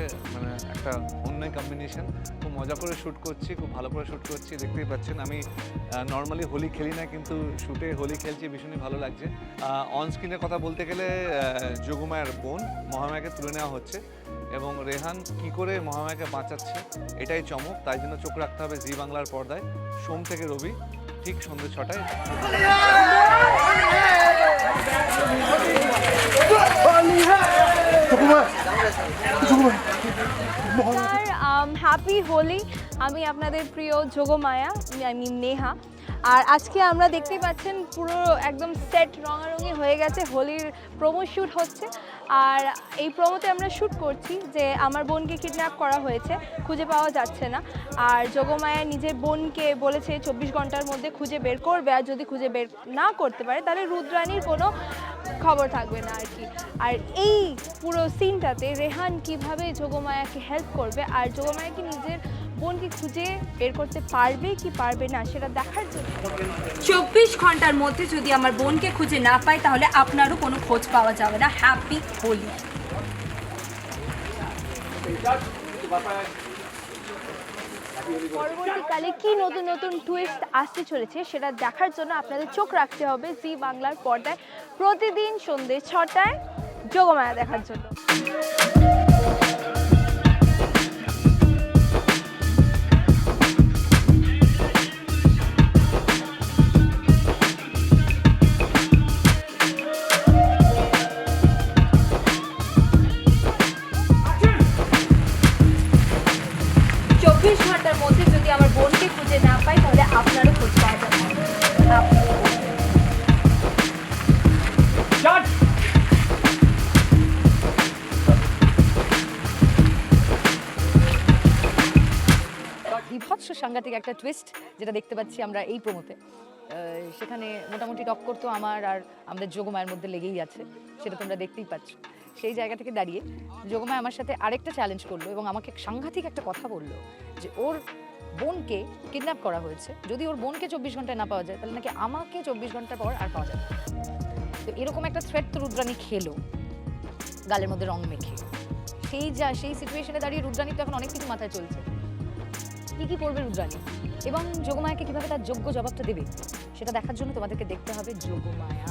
চলছে মানে একটা অন্যই কম্বিনেশন খুব মজা করে শ্যুট করছি, খুব ভালো করে শ্যুট করছি, দেখতেই পাচ্ছেন। আমি নর্মালি হোলি খেলি না, কিন্তু শ্যুটে হোলি খেলছি, ভীষণই ভালো লাগছে। অন স্ক্রিনের কথা বলতে গেলে যোগমায়ের বোন, মহামায়াকে তুলে নেওয়া হচ্ছে। এবং রেহান কি করে মহামায়াকে বাঁচাচ্ছে, এটাই চমক। তাই জন্য চোখ রাখতে হবে জি বাংলার পর্দায়। সোম থেকে রবি, ঠিক সন্ধ্যে ছটায়। হ্যাপি হোলি আমি আপনাদের প্রিয় যোগমায়া আমি নেহা। আর আজকে আমরা দেখতেই পাচ্ছেন পুরো একদম সেট রঙারঙি হয়ে গেছে, হোলির প্রোমো শ্যুট হচ্ছে। আর এই প্রোমোতে আমরা শ্যুট করছি যে আমার বোনকে কিডন্যাপ করা হয়েছে, খুঁজে পাওয়া যাচ্ছে না। আর যোগমায়া নিজের বোনকে বলেছে, চব্বিশ ঘণ্টার মধ্যে খুঁজে বের করবে। আর যদি খুঁজে বের না করতে পারে, তাহলে রুদ্রাণীর কোনো খবর থাকবে না আর কি। আর এই পুরো সিনটাতে রেহান কীভাবে যোগমায়াকে হেল্প করবে আর যোগমায়া কি নিজের বোনকে খুঁজে বের করতে পারবে কি পারবে না সেটা দেখার জন্য। চব্বিশ ঘণ্টার মধ্যে যদি আমার বোনকে খুঁজে না পাই, তাহলে আপনারও কোনো খোঁজ পাওয়া যাবে না। হ্যাপি হোলি পরবর্তীকালে কি নতুন নতুন টুইস্ট আসতে চলেছে সেটা দেখার জন্য আপনাদের চোখ রাখতে হবে জি বাংলার পর্দায় প্রতিদিন সন্ধ্যে ছটায় যোগমায়া দেখার জন্য। সাংঘাতিক একটা টুইস্ট যেটা দেখতে পাচ্ছি আমরা এই প্রমোতে সেখানে মোটামুটি টক্কর তো আমার আর আমাদের যোগমায়ের মধ্যে লেগেই আছে, সেটা তোমরা দেখতেই পাচ্ছ। সেই জায়গা থেকে দাঁড়িয়ে যোগমায় আমার সাথে আরেকটা চ্যালেঞ্জ করল এবং আমাকে সাংঘাতিক একটা কথা বলল যে ওর বোনকে কিডন্যাপ করা হয়েছে। যদি ওর বোনকে চব্বিশ ঘন্টায় না পাওয়া যায়, তাহলে নাকি আমাকে চব্বিশ ঘণ্টা পর আর পাওয়া যাবে তো এরকম একটা থ্রেট তো রুদ্রাণী খেলো, গালের মধ্যে রং মেখে। সেই যা, সেই সিচুয়েশনে দাঁড়িয়ে রুদ্রাণীর তো এখন অনেক কিছু মাথায় চলছে। কি কি করবে রুদ্রাণী? এবং যোগমায়াকে কীভাবে তার যোগ্য জবাবটা দেবে? সেটা দেখার জন্য তোমাদেরকে দেখতে হবে যোগমায়া।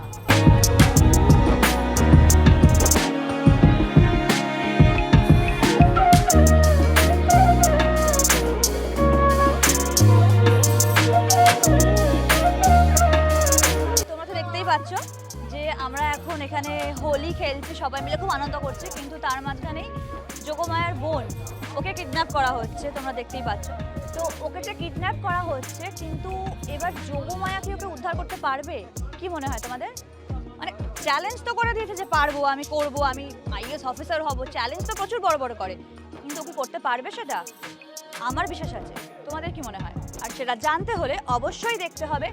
পাচ্ছ যে আমরা এখন এখানে হোলি খেলছি, সবাই মিলে খুব আনন্দ করছে, কিন্তু তার মাঝখানেই যোগমায়ার বোন ওকে কিডন্যাপ করা হচ্ছে, তোমরা দেখতেই পাচ্ছ। তো ওকে যে কিডন্যাপ করা হচ্ছে, কিন্তু এবার যোগমায়া কি ওকে উদ্ধার করতে পারবে? কি মনে হয় তোমাদের? মানে চ্যালেঞ্জ তো করে দিয়েছে যে পারব, আমি করব, আমি আইএস অফিসার হব চ্যালেঞ্জ তো প্রচুর বড় বড় করে। কিন্তু ওকে করতে পারবে সেটা? আমার বিশ্বাস আছে। তোমাদের কি মনে হয়? আর সেটা জানতে হলে অবশ্যই দেখতে হবে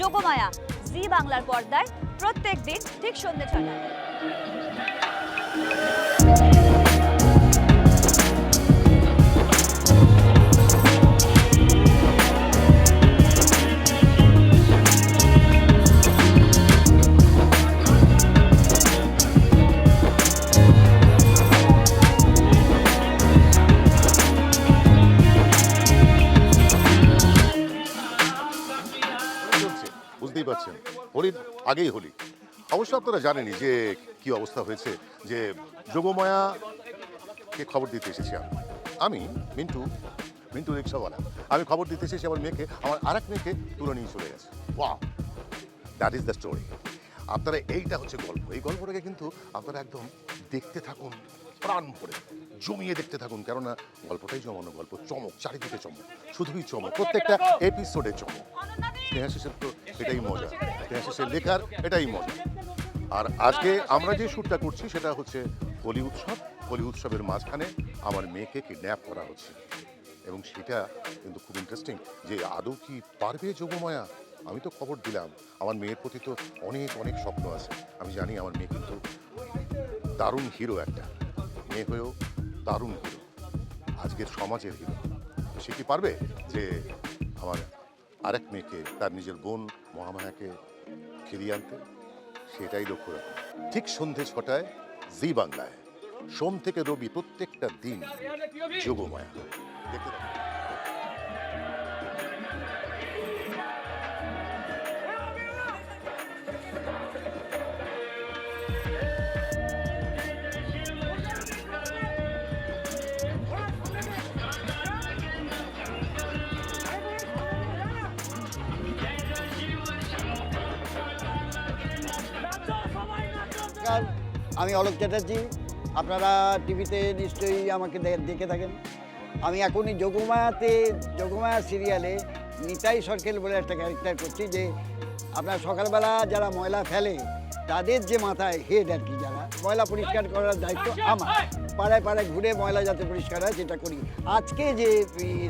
যোগমায়া জি বাংলার পর্দায় প্রত্যেক দিন ঠিক সন্ধ্যে ছটায়। আগেই হলি। অবশ্য আপনারা জানেনই যে কি অবস্থা হয়েছে, যে যোগমায়াকে খবর দিতে এসেছি আমি। আমি, মিন্টু মিন্টু রিক্সাওয়ালা। আমি খবর দিতে এসেছি আমার মেয়েকে, আমার আরেক মেয়েকে তুলে নিয়ে চলে গেছে। ওয়া দ্যাট ইজ দ্য স্টোরি আপনারা এইটা হচ্ছে গল্প। এই গল্পটাকে কিন্তু আপনারা একদম দেখতে থাকুন। প্রাণ ভরে। জমিয়ে দেখতে থাকুন কেননা গল্পটাই জমানো গল্প চমক চারিদিকে চমক শুধুই চমক প্রত্যেকটা এপিসোডে চমক। স্নেহাশিসের তো এটাই মজা স্নেহাশিসের লেখার এটাই মজা। আর আজকে আমরা যে শ্যুটটা করছি সেটা হচ্ছে হোলি উৎসব। হোলি উৎসবের মাঝখানে আমার মেয়েকে কিডন্যাপ করা হচ্ছে। এবং সেটা কিন্তু খুব ইন্টারেস্টিং যে আদৌ কি পারবে যোগমায়া আমি তো খবর দিলাম। আমার মেয়ের প্রতি তো অনেক অনেক স্বপ্ন আছে। আমি জানি আমার মেয়ে কিন্তু দারুণ হিরো একটা। মেয়ে হয়েও দারুণ হিরো আজকের সমাজের হিরো সে কি পারবে যে আমার আরেক মেয়েকে, তার নিজের বোন মহামায়াকে ফিরিয়ে আনতে? সেটাই লক্ষ্য রাখুন। ঠিক সন্ধে ছটায় জি বাংলায়। সোম থেকে রবি প্রত্যেকটা দিন যোগমায়া। দেখতে নমস্কার আমি অলোক চ্যাটার্জি। আপনারা টিভিতে নিশ্চয়ই আমাকে দেখে থাকেন। আমি এখনই যোগমায়াতে যোগমায়া সিরিয়ালে নিতাই সরকেল বলে একটা ক্যারেক্টার করছি যে, আপনার সকালবেলা যারা ময়লা ফেলে, তাদের যে মাথায় হেড আর কি ময়লা পরিষ্কার করার দায়িত্ব আমার। পাড়ায় পাড়ায় ঘুরে ময়লা যাতে পরিষ্কার হয় সেটা করি। আজকে যে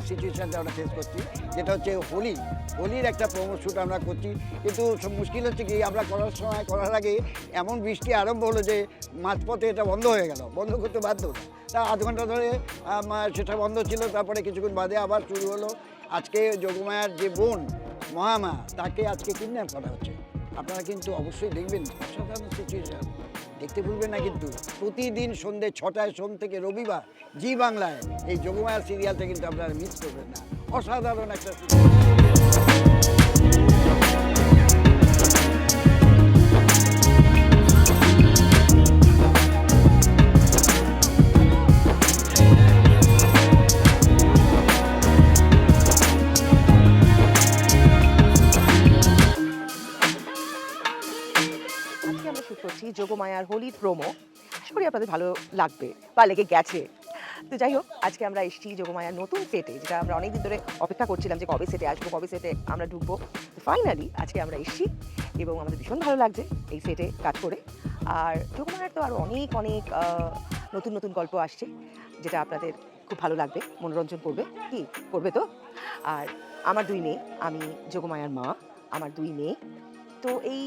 সিচুয়েশানটা আমরা ফেস করছি যেটা হচ্ছে হোলি। হোলির একটা প্রোমো শ্যুট আমরা করছি। কিন্তু সব মুশকিল হচ্ছে কি আমরা করার সময় করার আগে এমন বৃষ্টি আরম্ভ হলো যে মাঝপথে এটা বন্ধ হয়ে গেল। বন্ধ করতে বাধ্য তা আধ ঘণ্টা ধরে সেটা বন্ধ ছিল তারপরে কিছুক্ষণ বাদে আবার শুরু হলো। আজকে যোগমায়ার যে বোন মহামা তাকে আজকে কিডন্যাপ করা হচ্ছে। আপনারা কিন্তু অবশ্যই দেখবেন অসাধারণ সিচুয়েশন দেখতে ভুলবেন না কিন্তু প্রতিদিন সন্ধ্যে ছটায় সোম থেকে রবিবার জি বাংলায় এই যোগমায়া সিরিয়ালটা কিন্তু আপনারা মিস করবেন না অসাধারণ একটা serial। যোগমায়ার হোলির প্রোমো আশা করি আপনাদের ভালো লাগবে বা লেগে গেছে। তো যাই হোক, আজকে আমরা এসেছি যোগমায়ার নতুন সেটে যেটা আমরা অনেকদিন ধরে অপেক্ষা করছিলাম যে কবে সেটে আসব, কবে সেটে আমরা ঢুকবো। তো ফাইনালি আজকে আমরা এসেছি এবং আমাদের ভীষণ ভালো লাগছে এই সেটে কাজ করে। আর যোগমায়ার তো আরও অনেক অনেক নতুন নতুন গল্প আসছে, যেটা আপনাদের খুব ভালো লাগবে, মনোরঞ্জন করবে। কি করবে তো? আর আমার দুই মেয়ে, আমি যোগমায়ার মা, আমার দুই মেয়ে। তো এই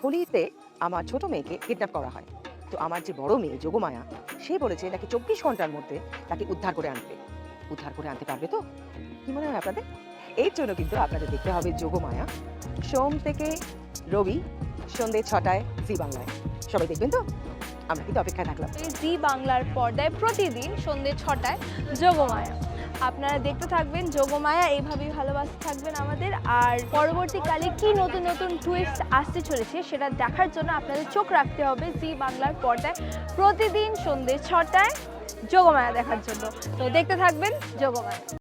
হোলিতে আমার ছোট মেয়েকে কিডন্যাপ করা হয়। তো আমার যে বড় মেয়ে যোগমায়া, সে বলেছে নাকি চব্বিশ ঘণ্টার মধ্যে তাকে উদ্ধার করে আনবে। উদ্ধার করে আনতে পারবে তো? কি মনে হয় আপনাদের? এর জন্য কিন্তু আপনাদের দেখতে হবে যোগমায়া, সোম থেকে রবি, সন্ধ্যে ছটায় জি বাংলায়। সবাই দেখবেন তো? আমরা কিন্তু অপেক্ষায় থাকলাম। জি বাংলার পর্দায় প্রতিদিন সন্ধ্যে ছটায় যোগমায়া। আপনারা দেখতে থাকবেন, যোগমায়া এইভাবেই ভালোবাসতে থাকবেন আমাদের। আর পরবর্তীকালে কি নতুন নতুন টুইস্ট আসতে চলেছে সেটা দেখার জন্য আপনাদের চোখ রাখতে হবে জি বাংলার পর্দায় প্রতিদিন সন্ধ্যে ছটায় যোগমায়া দেখার জন্য। তো দেখতে থাকবেন যোগমায়া।